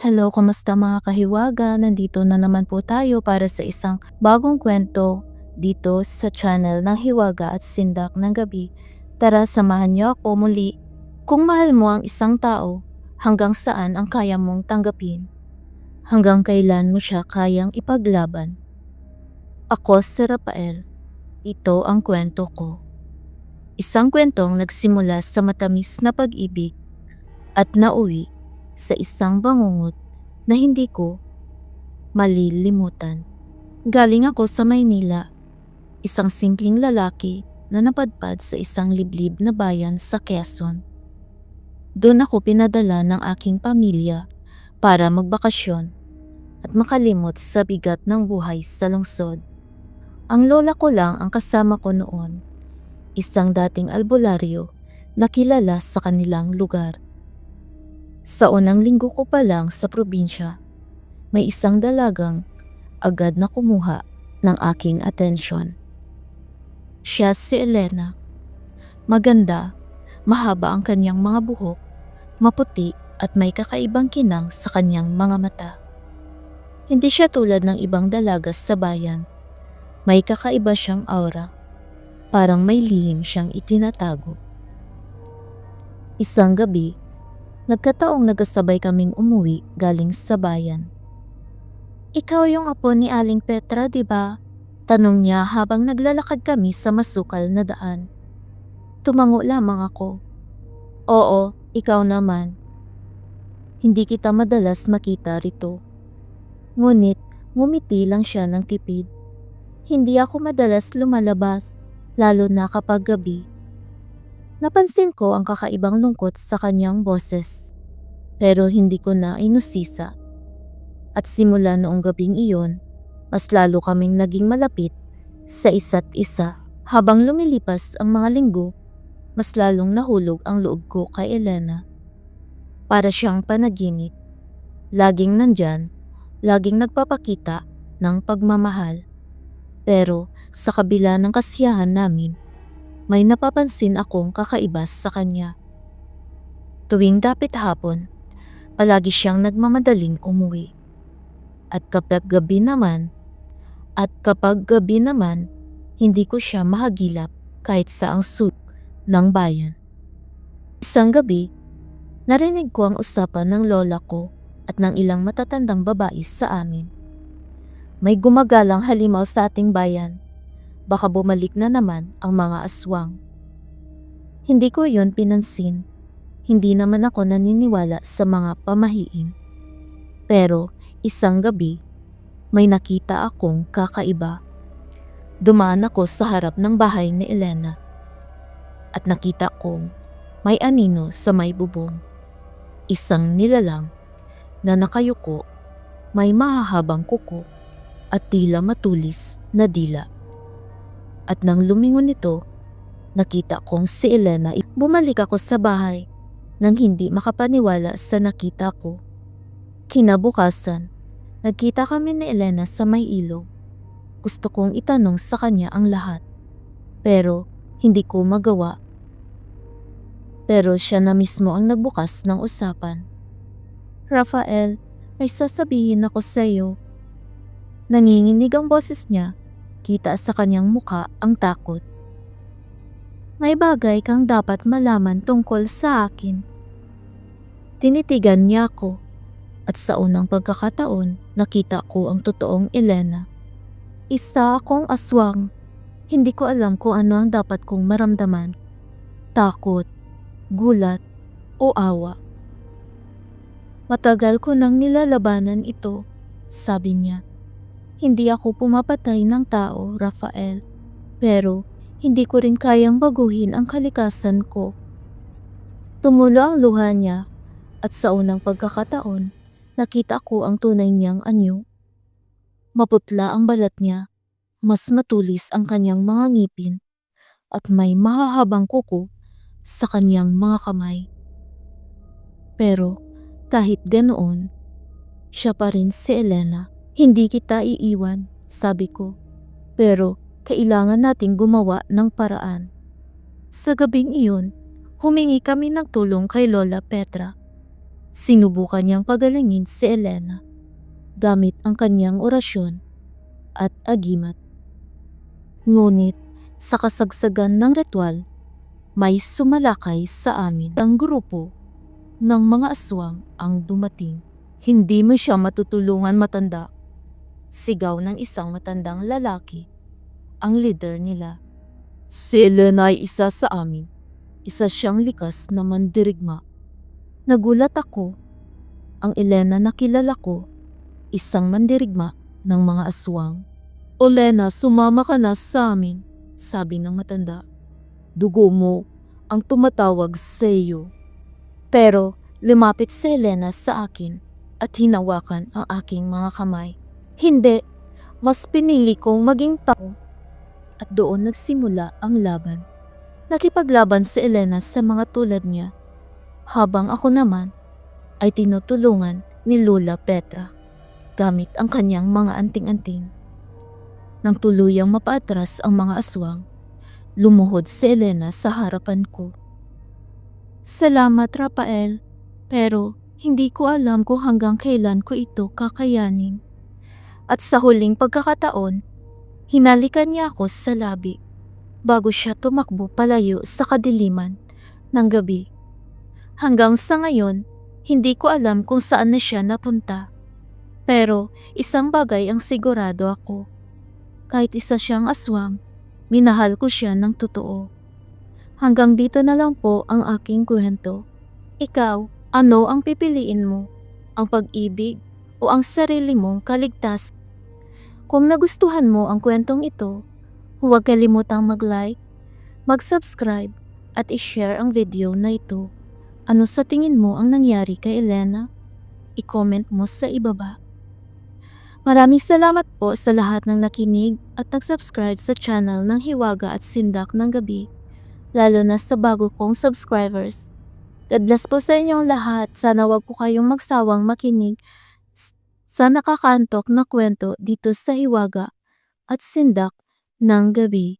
Hello, kumusta mga kahiwaga? Nandito na naman po tayo para sa isang bagong kwento dito sa channel ng Hiwaga at Sindak ng Gabi. Tara, samahan niyo ako muli. Kung mahal mo ang isang tao, hanggang saan ang kaya mong tanggapin? Hanggang kailan mo siya kayang ipaglaban? Ako si Rafael. Ito ang kwento ko. Isang kwentong nagsimula sa matamis na pag-ibig at nauwi sa isang bangungot na hindi ko malilimutan. Galing ako sa Maynila, isang simpleng lalaki na napadpad sa isang liblib na bayan sa Quezon. Doon ako pinadala ng aking pamilya para magbakasyon at makalimot sa bigat ng buhay sa lungsod. Ang lola ko lang ang kasama ko noon, isang dating albularyo na kilala sa kanilang lugar. Sa unang linggo ko pa lang sa probinsya, may isang dalagang agad na kumuha ng aking atensyon. Siya si Elena. Maganda, mahaba ang kanyang mga buhok, maputi at may kakaibang kinang sa kanyang mga mata. Hindi siya tulad ng ibang dalaga sa bayan. May kakaiba siyang aura. Parang may lihim siyang itinatago. Isang gabi, Nagkataong nagkasabay kaming umuwi galing sa bayan. Ikaw yung apo ni Aling Petra, di ba? Tanong niya habang naglalakad kami sa masukal na daan. Tumango lamang ako. Oo, ikaw naman. Hindi kita madalas makita rito. Ngunit, ngumiti lang siya ng tipid. Hindi ako madalas lumalabas, lalo na kapag gabi. Napansin ko ang kakaibang lungkot sa kanyang boses. Pero hindi ko na inusisa. At simula noong gabing iyon, mas lalo kaming naging malapit sa isa't isa. Habang lumilipas ang mga linggo, mas lalong nahulog ang loob ko kay Elena. Para siyang panaginip. Laging nandyan, laging nagpapakita ng pagmamahal. Pero sa kabila ng kasiyahan namin, may napapansin akong kakaiba sa kanya. Tuwing dapit hapon, palagi siyang nagmamadaling umuwi. At kapag gabi naman, at kapag gabi naman, hindi ko siya mahagilap kahit sa ang sud ng bayan. Isang gabi, narinig ko ang usapan ng lola ko at ng ilang matatandang babae sa amin. May gumagalang halimaw sa ating bayan baka bumalik na naman ang mga aswang. Hindi ko yon pinansin. Hindi naman ako naniniwala sa mga pamahiin. Pero isang gabi, may nakita akong kakaiba. Dumaan ako sa harap ng bahay ni Elena at nakita kong may anino sa may bubong. Isang nilalang na nakayuko, may mahahabang kuko at tila matulis na dila. At nang lumingon ito, nakita kong si Elena. Bumalik ako sa bahay nang hindi makapaniwala sa nakita ko. Kinabukasan, nagkita kami ni Elena sa may ilog. Gusto kong itanong sa kanya ang lahat. Pero hindi ko magawa. Pero siya na mismo ang nagbukas ng usapan. Rafael, may sasabihin ako sa iyo. Nanginginig ang boses niya Kita sa kanyang muka ang takot. May bagay kang dapat malaman tungkol sa akin. Tinitigan niya ako at sa unang pagkakataon nakita ko ang totoong Elena. Isa akong aswang. Hindi ko alam kung ano ang dapat kong maramdaman. Takot, gulat, o awa. Matagal ko nang nilalabanan ito, sabi niya. Hindi ako pumapatay ng tao, Rafael. Pero hindi ko rin kayang baguhin ang kalikasan ko. Tumulo ang luha niya at sa unang pagkakataon, nakita ko ang tunay niyang anyo. Maputla ang balat niya, mas matulis ang kanyang mga ngipin at may mahahabang kuko sa kanyang mga kamay. Pero kahit ganoon, siya pa rin si Elena. Hindi kita iiwan, sabi ko. Pero kailangan nating gumawa ng paraan. Sa gabing iyon, humingi kami ng tulong kay Lola Petra. Sinubukan niyang pagalingin si Elena gamit ang kanyang orasyon at agimat. Ngunit sa kasagsagan ng ritual, may sumalakay sa amin ang grupo ng mga aswang ang dumating. Hindi mo siya matutulungan matanda. Sigaw ng isang matandang lalaki, ang leader nila. Si Elena ay isa sa amin. Isa siyang likas na mandirigma. Nagulat ako. Ang Elena na kilala ko, isang mandirigma ng mga aswang. Olena, sumama ka na sa amin, sabi ng matanda. Dugo mo ang tumatawag sa iyo. Pero lumapit si Elena sa akin at hinawakan ang aking mga kamay. Hindi, mas pinili kong maging tao. At doon nagsimula ang laban. Nakipaglaban si Elena sa mga tulad niya, habang ako naman ay tinutulungan ni Lola Petra gamit ang kanyang mga anting-anting. Nang tuluyang mapaatras ang mga aswang, lumuhod si Elena sa harapan ko. Salamat Rafael, pero hindi ko alam kung hanggang kailan ko ito kakayanin. At sa huling pagkakataon, hinalikan niya ako sa labi bago siya tumakbo palayo sa kadiliman ng gabi. Hanggang sa ngayon, hindi ko alam kung saan na siya napunta. Pero isang bagay ang sigurado ako. Kahit isa siyang aswang, minahal ko siya ng totoo. Hanggang dito na lang po ang aking kwento. Ikaw, ano ang pipiliin mo? Ang pag-ibig o ang sarili mong kaligtas? Kung nagustuhan mo ang kwentong ito, huwag kalimutang mag-like, mag-subscribe at i-share ang video na ito. Ano sa tingin mo ang nangyari kay Elena? I-comment mo sa ibaba. Maraming salamat po sa lahat ng nakinig at nag-subscribe sa channel ng Hiwaga at Sindak ng Gabi, lalo na sa bago kong subscribers. God bless po sa inyong lahat. Sana wag po kayong magsawang makinig sa nakakantok na kwento dito sa Hiwaga at Sindak ng Gabi.